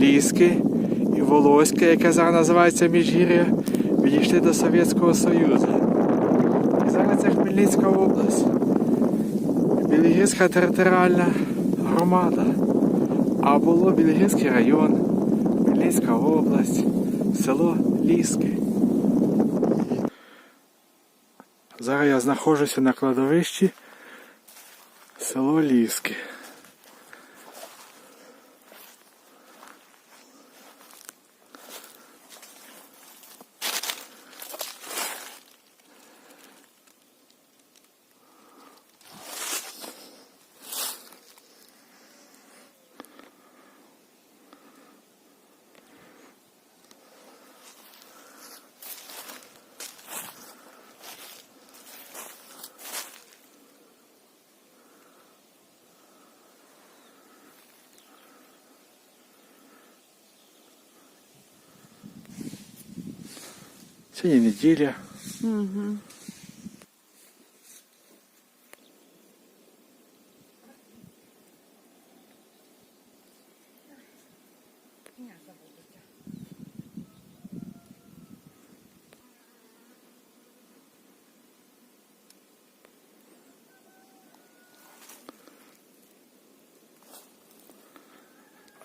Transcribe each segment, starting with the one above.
Ліски і Волоське, яке зараз називається Міжгір'я, відійшли до Совєтського Союзу. І зараз це Хмельницька область. Білогірська територіальна громада. А було Білогірський район, Хмельницька область, село Ліски. Зараз я знаходжуся на кладовищі село Ліски. Сьогодні неділя.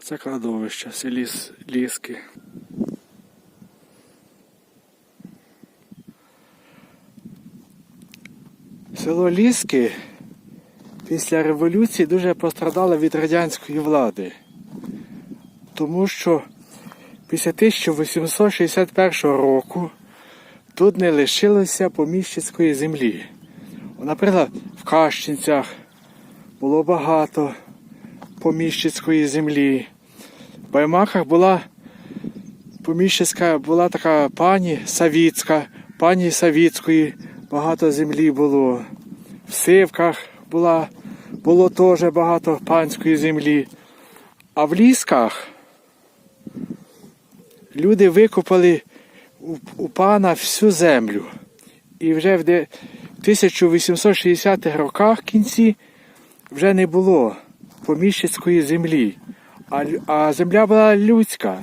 Це кладовище, селі С- Ліски. Село Ліски після революції дуже пострадало від радянської влади, тому що після 1861 року тут не лишилося поміщицької землі. Наприклад, в Кащенцях було багато поміщицької землі. В Баймаках була поміщицька, була така пані Савіцька, пані Савіцької багато землі було. В Сивках була, було теж багато панської землі. А в лісках люди викопали у, у пана всю землю. І вже в 1860-х роках кінці вже не було поміщицької землі, а, а земля була людська.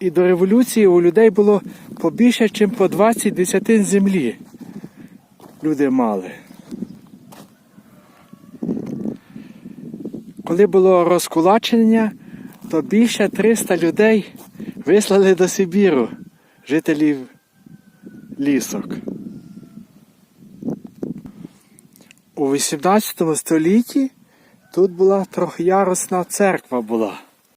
І до революції у людей було побільше, ніж по 20 десятин землі. Люди мали. Коли було розкулачення, то більше 300 людей вислали до Сибіру, жителів лісок. У 18 столітті тут була трьохярусна церква була.